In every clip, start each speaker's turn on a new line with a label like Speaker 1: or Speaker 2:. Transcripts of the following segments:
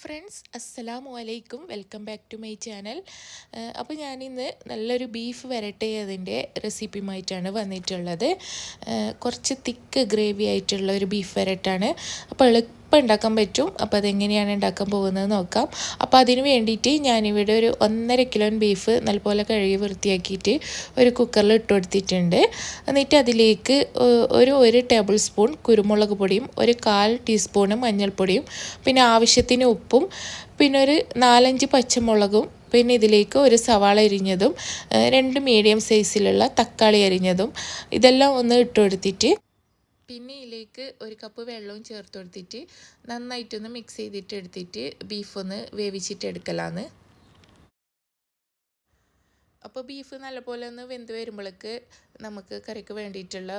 Speaker 1: Friends അസ്സലാമു അലൈക്കും. Welcome back to my channel. അപ്പോൾ ഞാനിന്ന് നല്ലൊരു ബീഫ് വരട്ടെ അതിന്റെ റെസിപ്പിയുമായിട്ടാണ് വന്നിട്ടുള്ളത്. കുറച്ച് തിക്ക് ഗ്രേവി ആയിട്ടുള്ള ഒരു ബീഫ് വരട്ടാണ്. അപ്പോൾ ഉണ്ടാക്കാൻ പറ്റും? അപ്പോൾ അതെങ്ങനെയാണ് ഉണ്ടാക്കാൻ പോകുന്നത് നോക്കാം. അപ്പോൾ അതിന് വേണ്ടിയിട്ട് ഞാനിവിടെ ഒരു ഒന്നര കിലോൻ ബീഫ് നല്ലപോലെ കഴുകി വൃത്തിയാക്കിയിട്ട് ഒരു കുക്കറിൽ ഇട്ട് കൊടുത്തിട്ടുണ്ട്. എന്നിട്ട് അതിലേക്ക് ഒരു ഒരു ടേബിൾ സ്പൂൺ കുരുമുളക് പൊടിയും ഒരു കാൽ ടീസ്പൂണ് മഞ്ഞൾപ്പൊടിയും പിന്നെ ആവശ്യത്തിന് ഉപ്പും പിന്നെ ഒരു നാലഞ്ച് പച്ചമുളകും പിന്നെ ഇതിലേക്ക് ഒരു സവാള അരിഞ്ഞതും രണ്ട് മീഡിയം സൈസിലുള്ള തക്കാളി അരിഞ്ഞതും ഇതെല്ലാം ഒന്ന് ഇട്ട് കൊടുത്തിട്ട് പിന്നെ ഇതിലേക്ക് ഒരു കപ്പ് വെള്ളവും ചേർത്ത് കൊടുത്തിട്ട് നന്നായിട്ടൊന്ന് മിക്സ് ചെയ്തിട്ട് എടുത്തിട്ട് ബീഫ് ഒന്ന് വേവിച്ചിട്ട് എടുക്കലാണ് അപ്പോൾ ബീഫ് നല്ലപോലെ ഒന്ന് വെന്ത് വരുമ്പോഴേക്ക് നമുക്ക് കറിക്ക് വേണ്ടിയിട്ടുള്ള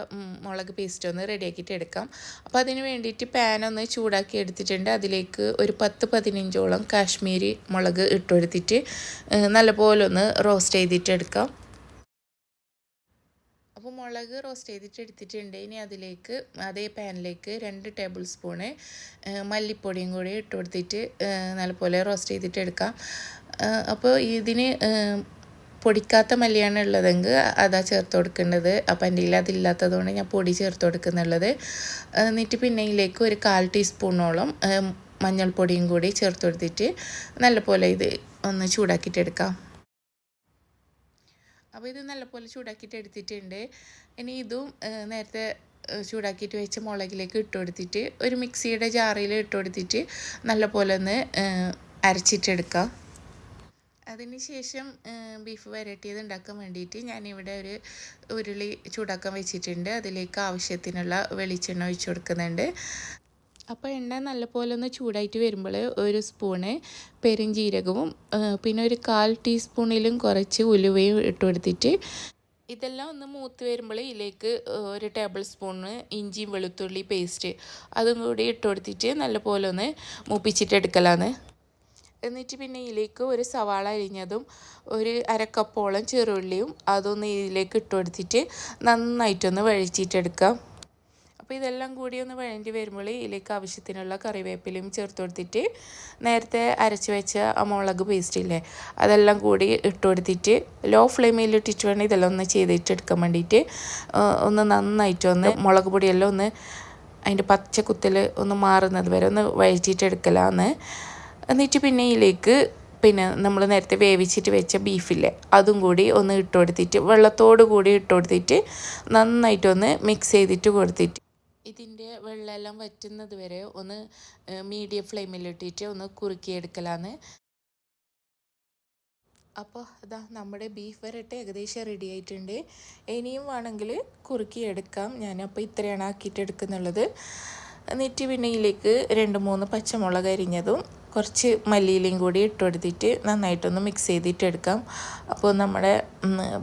Speaker 1: മുളക് പേസ്റ്റ് ഒന്ന് റെഡിയാക്കിയിട്ട് എടുക്കാം അപ്പോൾ അതിന് വേണ്ടിയിട്ട് പാൻ ഒന്ന് ചൂടാക്കി എടുത്തിട്ടുണ്ട്. അതിലേക്ക് ഒരു പത്ത് പതിനഞ്ചോളം കാശ്മീരി മുളക് ഇട്ടുകൊടുത്തിട്ട് നല്ലപോലെ ഒന്ന് റോസ്റ്റ് ചെയ്തിട്ട് എടുക്കാം മുളക് റോസ്റ്റ് ചെയ്തിട്ട് എടുത്തിട്ടുണ്ട്. ഇനി അതിലേക്ക് അതേ പാനിലേക്ക് രണ്ട് ടേബിൾ സ്പൂണ് മല്ലിപ്പൊടിയും കൂടി ഇട്ട് കൊടുത്തിട്ട് നല്ലപോലെ റോസ്റ്റ് ചെയ്തിട്ട് എടുക്കാം. അപ്പോൾ ഇതിന് പൊടിക്കാത്ത മല്ലിയാണ് ഉള്ളതെങ്കിൽ അതാ ചേർത്ത് കൊടുക്കേണ്ടത്. അപ്പോൾ എന്റെ കയ്യിൽ അതില്ലാത്തതുകൊണ്ട് ഞാൻ പൊടി ചേർത്ത് കൊടുക്കുന്നുള്ളത്. എന്നിട്ട് പിന്നെ ഇതിലേക്ക് ഒരു കാൽ ടീസ്പൂണോളം മഞ്ഞൾപ്പൊടിയും കൂടി ചേർത്ത് കൊടുത്തിട്ട് നല്ലപോലെ ഇത് ഒന്ന് ചൂടാക്കിയിട്ട് എടുക്കാം. അപ്പോൾ ഇത് നല്ലപോലെ ചൂടാക്കിയിട്ട് എടുത്തിട്ടുണ്ട്. ഇനി ഇതും നേരത്തെ ചൂടാക്കിയിട്ട് വെച്ച് മുളകിലേക്ക് ഇട്ട് കൊടുത്തിട്ട് ഒരു മിക്സിയുടെ ജാറിൽ ഇട്ട് കൊടുത്തിട്ട് നല്ലപോലെ ഒന്ന് അരച്ചിട്ടെടുക്കാം അതിന് ശേഷം ഏഹ്, ബീഫ് വരട്ടിയത് ഉണ്ടാക്കാൻ വേണ്ടിയിട്ട് ഞാനിവിടെ ഒരു ഉരുളി ചൂടാക്കാൻ വെച്ചിട്ടുണ്ട്. അതിലേക്ക് ആവശ്യത്തിനുള്ള വെളിച്ചെണ്ണ ഒഴിച്ചു കൊടുക്കുന്നുണ്ട്. അപ്പോൾ എണ്ണ നല്ലപോലെ ഒന്ന് ചൂടായിട്ട് വരുമ്പോൾ ഒരു സ്പൂണ് പെരുംജീരകവും പിന്നെ ഒരു കാൽ ടീസ്പൂണിലും കുറച്ച് ഉലുവയും ഇട്ട് കൊടുത്തിട്ട് ഇതെല്ലാം ഒന്ന് മൂത്ത് വരുമ്പോൾ ഇതിലേക്ക് ഒരു ടേബിൾ സ്പൂണ് ഇഞ്ചിയും വെളുത്തുള്ളി പേസ്റ്റ് അതും കൂടി ഇട്ട് കൊടുത്തിട്ട് നല്ലപോലെ ഒന്ന് മൂപ്പിച്ചിട്ട് എടുക്കലാണ് എന്നിട്ട് പിന്നെ ഇതിലേക്ക് ഒരു സവാള അരിഞ്ഞതും ഒരു അരക്കപ്പോളം ചെറുള്ളിയും അതൊന്ന് ഇതിലേക്ക് ഇട്ട് കൊടുത്തിട്ട് നന്നായിട്ടൊന്ന് വഴിച്ചിട്ടെടുക്കാം അപ്പോൾ ഇതെല്ലാം കൂടി ഒന്ന് വഴണ്ടി വരുമ്പോൾ ഇതിലേക്ക് ആവശ്യത്തിനുള്ള കറിവേപ്പിലയും ചേർത്ത് കൊടുത്തിട്ട് നേരത്തെ അരച്ച് വെച്ച മുളക് പേസ്റ്റ് ഇല്ലേ അതെല്ലാം കൂടി ഇട്ട് കൊടുത്തിട്ട് ലോ ഫ്ലെയിമിൽ ഇട്ടിട്ട് വേണം ഇതെല്ലാം ഒന്ന് ചെയ്തിട്ട് എടുക്കാൻ ഒന്ന് നന്നായിട്ട് ഒന്ന് മുളക് പൊടിയെല്ലാം ഒന്ന് അതിന്റെ പച്ച കുത്തൽ ഒന്ന് മാറുന്നത് വരെ ഒന്ന് വഴറ്റിയിട്ടെടുക്കലാന്ന് എന്നിട്ട് പിന്നെ ഇതിലേക്ക് പിന്നെ നമ്മൾ നേരത്തെ വേവിച്ചിട്ട് വെച്ച ബീഫില്ലേ അതും കൂടി ഒന്ന് ഇട്ട് കൊടുത്തിട്ട് വെള്ളത്തോട് കൂടി ഇട്ട് കൊടുത്തിട്ട് നന്നായിട്ടൊന്ന് മിക്സ് ചെയ്തിട്ട് കൊടുത്തിട്ട് ഇതിന്റെ വെള്ളമെല്ലാം വറ്റുന്നത് വരെ ഒന്ന് മീഡിയം ഫ്ലെയിമിലിട്ടിട്ട് ഒന്ന് കുറുക്കിയെടുക്കലാണ് അപ്പോൾ അതാ നമ്മുടെ ബീഫ് വരട്ടെ ഏകദേശം റെഡി ആയിട്ടുണ്ട്. ഇനിയും വേണമെങ്കിൽ കുറുക്കി എടുക്കാം ഞാനപ്പോൾ ഇത്രയാണ് ആക്കിയിട്ട് എടുക്കുന്നുള്ളത് നെറ്റി പിന്നെ ഇതിലേക്ക് രണ്ട് മൂന്ന് പച്ചമുളക് അരിഞ്ഞതും കുറച്ച് മല്ലിയിലയും കൂടി ഇട്ട് കൊടുത്തിട്ട് നന്നായിട്ടൊന്ന് മിക്സ് ചെയ്തിട്ട് എടുക്കാം അപ്പോൾ നമ്മുടെ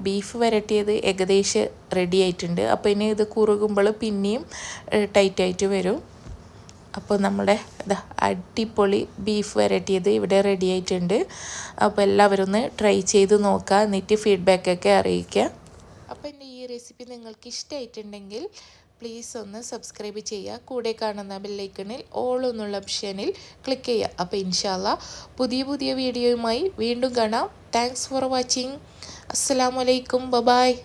Speaker 1: ബീഫ് വരട്ടിയത് ഏകദേശം റെഡി ആയിട്ടുണ്ട്. അപ്പോൾ ഇനി ഇത് കുറുകുമ്പോൾ പിന്നെയും ടൈറ്റായിട്ട് വരും. അപ്പോൾ നമ്മുടെ ഇതാ അടിപൊളി ബീഫ് വരട്ടിയത് ഇവിടെ റെഡി ആയിട്ടുണ്ട്. അപ്പോൾ എല്ലാവരും ഒന്ന് ട്രൈ ചെയ്ത് നോക്കുക എന്നിട്ട് ഫീഡ്ബാക്കൊക്കെ അറിയിക്കുക. അപ്പോൾ എന്റെ ഈ റെസിപ്പി നിങ്ങൾക്ക് ഇഷ്ടമായിട്ടുണ്ടെങ്കിൽ പ്ലീസ് ഒന്ന് സബ്സ്ക്രൈബ് ചെയ്യുക. കൂടെ കാണുന്ന ബെല്ലൈക്കണിൽ ഓൾ എന്നുള്ള ഓപ്ഷനിൽ ക്ലിക്ക് ചെയ്യുക. അപ്പോൾ ഇൻഷാല്ല പുതിയ പുതിയ വീഡിയോയുമായി വീണ്ടും കാണാം. താങ്ക്സ് ഫോർ വാച്ചിങ് അസ്സാം വലൈക്കും ബബായ്